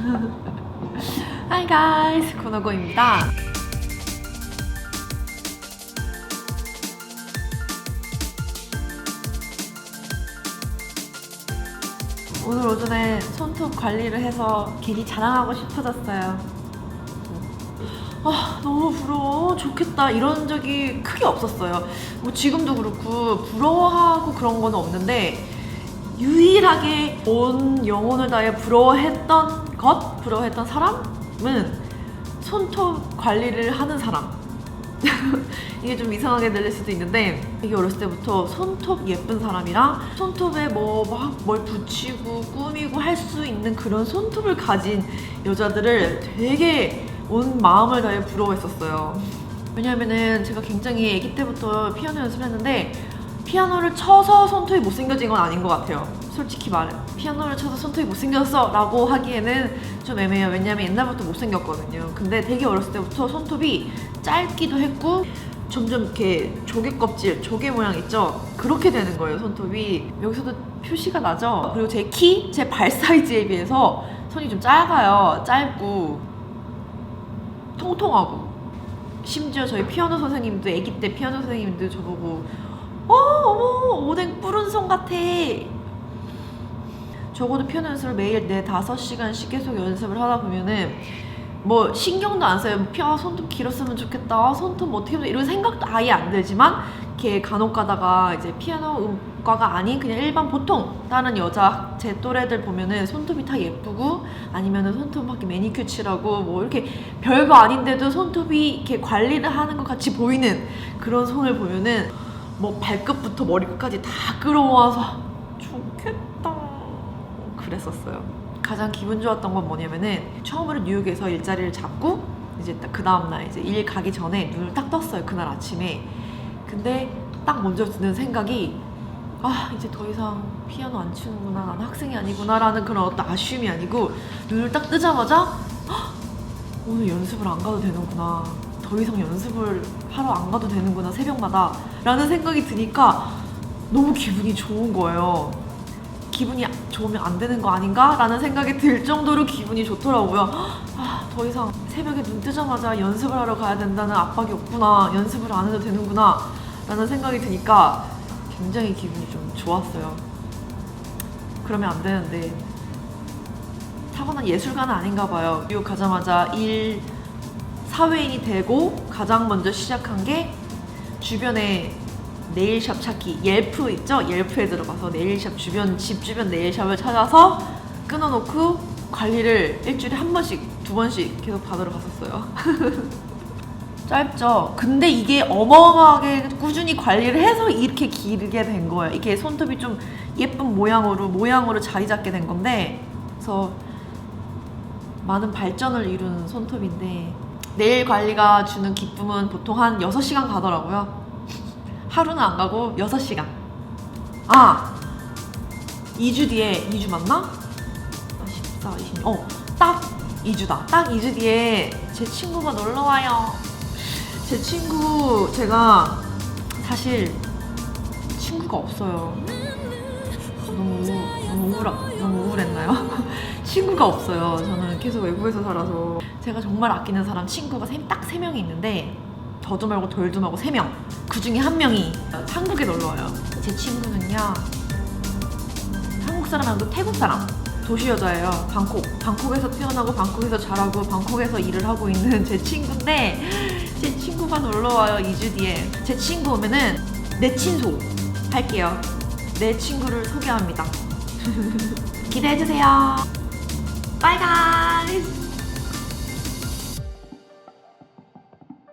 Hi guys, 코너고입니다. 오늘 오전에 손톱 관리를 해서 괜히 자랑하고 싶어졌어요. 아, 너무 부러워. 좋겠다. 이런 적이 크게 없었어요. 뭐 지금도 그렇고 부러워하고 그런 건 없는데 유일하게 온 영혼을 다해 부러워했던 것, 부러워했던 사람은 손톱 관리를 하는 사람. 이게 좀 이상하게 들릴 수도 있는데 이게 어렸을 때부터 손톱 예쁜 사람이랑 손톱에 뭐 막 뭘 붙이고 꾸미고 할 수 있는 그런 손톱을 가진 여자들을 되게 온 마음을 다해 부러워했었어요. 왜냐면은 제가 굉장히 아기 때부터 피아노 연습을 했는데 피아노를 쳐서 손톱이 못생겨진 건 아닌 것 같아요. 솔직히 말해. 피아노를 쳐서 손톱이 못생겼어 라고 하기에는 좀 애매해요. 왜냐면 옛날부터 못생겼거든요. 근데 되게 어렸을 때부터 손톱이 짧기도 했고 점점 이렇게 조개 껍질, 조개 모양 있죠? 그렇게 되는 거예요, 손톱이. 여기서도 표시가 나죠? 그리고 제 키, 제 발 사이즈에 비해서 손이 좀 작아요. 짧고 통통하고. 심지어 저희 피아노 선생님도 아기 때 피아노 선생님도 저보고 어 어머 오뎅 뿌른 손 같아 적어도 피아노 연습을 매일 네 다섯 시간씩 계속 연습을 하다 보면은 뭐 신경도 안 써요. 피아 손톱 길었으면 좋겠다. 아, 손톱 뭐 어떻게 하면 이런 생각도 아예 안 들지만 이렇게 간혹 가다가 이제 피아노 음과가 아닌 그냥 일반 보통 다른 여자 제 또래들 보면은 손톱이 다 예쁘고 아니면은 손톱 막 이렇게 매니큐어 칠하고 뭐 이렇게 별거 아닌데도 손톱이 이렇게 관리를 하는 것 같이 보이는 그런 손을 보면은 뭐 발끝부터 머리끝까지 다 끌어모아서 좋겠다 그랬었어요. 가장 기분 좋았던 건 뭐냐면은 처음으로 뉴욕에서 일자리를 잡고 이제 딱그 다음날 이제 일 가기 전에 눈을 딱 떴어요 그날 아침에. 근데 딱 먼저 드는 생각이 아 이제 더 이상 피아노 안 치는구나 나는 학생이 아니구나라는 그런 어떤 아쉬움이 아니고 눈을 딱 뜨자마자 헉, 오늘 연습을 안 가도 되는구나 더 이상 연습을 하러 안 가도 되는구나 새벽마다 라는 생각이 드니까 너무 기분이 좋은 거예요 기분이 좋으면 안 되는 거 아닌가? 라는 생각이 들 정도로 기분이 좋더라고요. 아, 더 이상 새벽에 눈 뜨자마자 연습을 하러 가야 된다는 압박이 없구나. 연습을 안 해도 되는구나 라는 생각이 드니까 굉장히 기분이 좀 좋았어요. 그러면 안 되는데 타고난 예술가는 아닌가 봐요. 뉴욕 가자마자 일 사회인이 되고 가장 먼저 시작한 게 주변에 네일샵 찾기 옐프 있죠? 옐프에 들어가서 네일샵 주변 집 주변 네일샵을 찾아서 끊어놓고 관리를 일주일에 한 번씩 두 번씩 계속 받으러 갔었어요. 짧죠. 근데 이게 어마어마하게 꾸준히 관리를 해서 이렇게 길게 된 거예요. 이게 손톱이 좀 예쁜 모양으로 모양으로 자리 잡게 된 건데, 그래서 많은 발전을 이룬 손톱인데 네일 관리가 주는 기쁨은 보통 한 6시간 가더라고요. 하루는 안 가고 6시간. 아! 2주 뒤에 2주 맞나? 아, 14, 20. 어, 딱 2주다. 딱 2주 뒤에 제 친구가 놀러 와요. 제 친구 제가 사실 친구가 없어요. 너무 너무 우울하, 너무 우울했나요? 친구가 없어요. 저는 계속 외국에서 살아서 제가 정말 아끼는 사람 친구가 딱 세 명이 있는데 더도 말고 덜도 말고 세 명. 그 중에 한 명이 한국에 놀러 와요. 제 친구는요. 한국 사람 아니고 태국 사람. 도시 여자예요. 방콕. 방콕에서 태어나고 방콕에서 자라고 방콕에서 일을 하고 있는 제 친구인데 제 친구가 놀러 와요. 2주 뒤에. 제 친구 오면은 내 친소 할게요. 내 친구를 소개합니다. 기대해 주세요. 바이 가이즈.